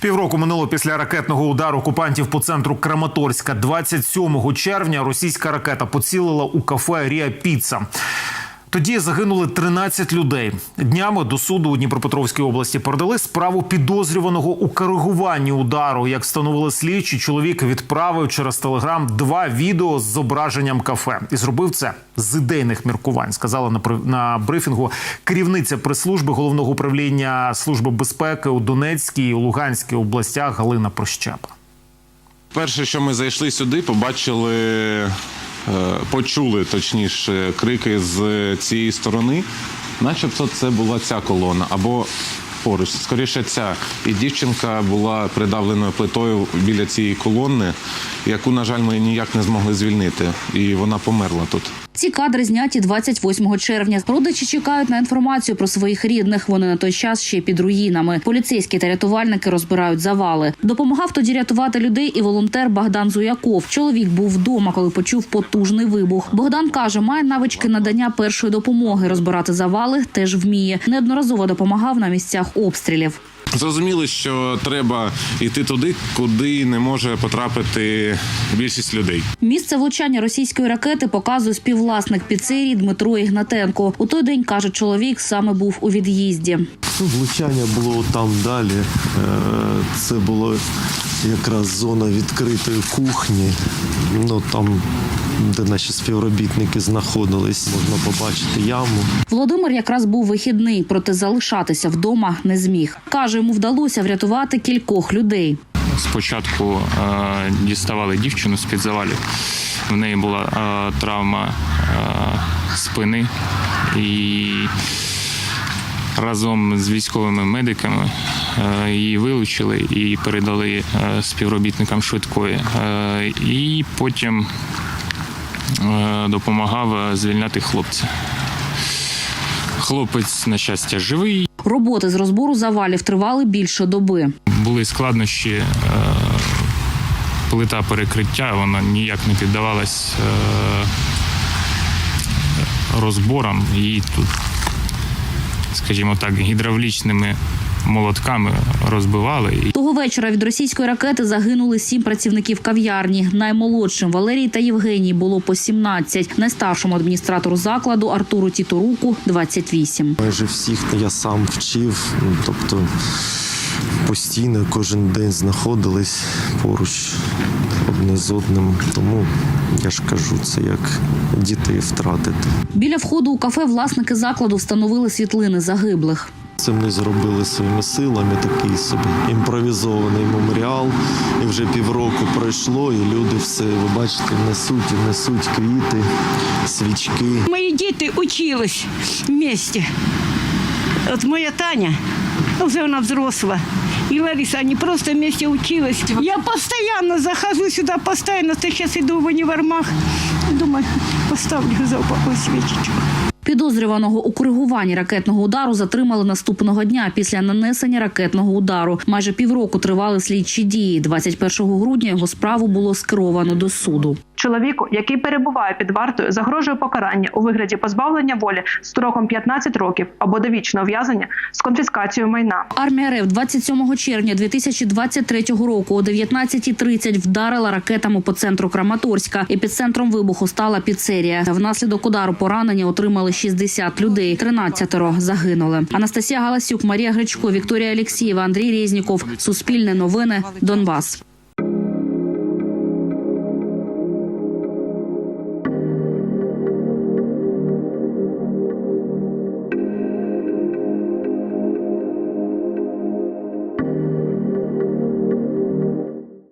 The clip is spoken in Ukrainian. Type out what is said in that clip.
Півроку минуло після ракетного удару окупантів по центру Краматорська. 27 червня російська ракета поцілила у кафе Ріа Піца. Тоді загинули 13 людей. Днями до суду у Дніпропетровській області передали справу підозрюваного у коригуванні удару. Як встановили слідчі, чоловік відправив через телеграм два відео з зображенням кафе і зробив це з ідейних міркувань. Сказала на брифінгу керівниця прес-служби головного управління служби безпеки у Донецькій і Луганській областях Галина Прощепа. Перше, що ми зайшли сюди, побачили, почули точніше крики з цієї сторони, начебто це була ця колона або поруч. Скоріше ця. І дівчинка була придавленою плитою біля цієї колони, яку, на жаль, ми ніяк не змогли звільнити. І вона померла тут. Ці кадри зняті 28 червня. Родичі чекають на інформацію про своїх рідних. Вони на той час ще під руїнами. Поліцейські та рятувальники розбирають завали. Допомагав тоді рятувати людей і волонтер Богдан Зуяков. Чоловік був вдома, коли почув потужний вибух. Богдан каже, має навички надання першої допомоги. Розбирати завали теж вміє. Неодноразово допомагав на місцях обстрілів. Зрозуміли, що треба йти туди, куди не може потрапити більшість людей. Місце влучання російської ракети показує співвласник піцерії Дмитро Ігнатенко. У той день каже, чоловік саме був у від'їзді. Ну, влучання було там далі. Е, Це була якраз зона відкритої кухні. Ну там, де наші співробітники знаходились, можна побачити яму. Володимир якраз був вихідний, проте залишатися вдома не зміг. Каже, йому вдалося врятувати кількох людей. Спочатку е, діставали дівчину з-під завалів. В неї була е, травма е, спини і разом з військовими медиками е, її вилучили і передали е, співробітникам швидкої. Е, і потім допомагав е, звільняти хлопця. Хлопець, на щастя, живий. Роботи з розбору завалів тривали більше доби. були складнощі. е, Плита перекриття, вона ніяк не піддавалась е, розборам. Її тут, скажімо так, гідравлічними молотками розбивали. Того вечора від російської ракети загинули сім працівників кав'ярні. Наймолодшим Валерій та Євгеній було по 17, найстаршому адміністратору закладу Артуру Тіторуку 28. Майже всіх я сам вчив, ну, тобто постійно кожен день знаходились поруч одне з одним. Тому я ж кажу, це як дітей втратити. Біля входу у кафе власники закладу встановили світлини загиблих. Це ми зробили своїми силами такий собі імпровізований меморіал. І вже півроку пройшло, і люди все, ви бачите, несуть і несуть квіти, свічки. Мои дети учились вместе. Вот моя Таня, уже она взросла, и Лариса, они просто вместе учились. Я постоянно захожу сюда, постоянно, то сейчас иду в универмаг, думаю, поставлю за упокой свечечку. Підозрюваного у коригуванні ракетного удару затримали наступного дня після нанесення ракетного удару. Майже півроку тривали слідчі дії. 21 грудня його справу було скеровано до суду. Чоловіку, який перебуває під вартою, загрожує покарання у вигляді позбавлення волі строком 15 років або довічного ув'язнення з конфіскацією майна. Армія РФ 27 червня 2023 року о 19.30 вдарила ракетами по центру Краматорська. Епіцентром вибуху стала піцерія. Внаслідок удару поранення отримали 60 людей. 13 загинули. Анастасія Галасюк, Марія Гречко, Вікторія Алєксєєва, Андрій Резніков. Суспільне новини. Донбас.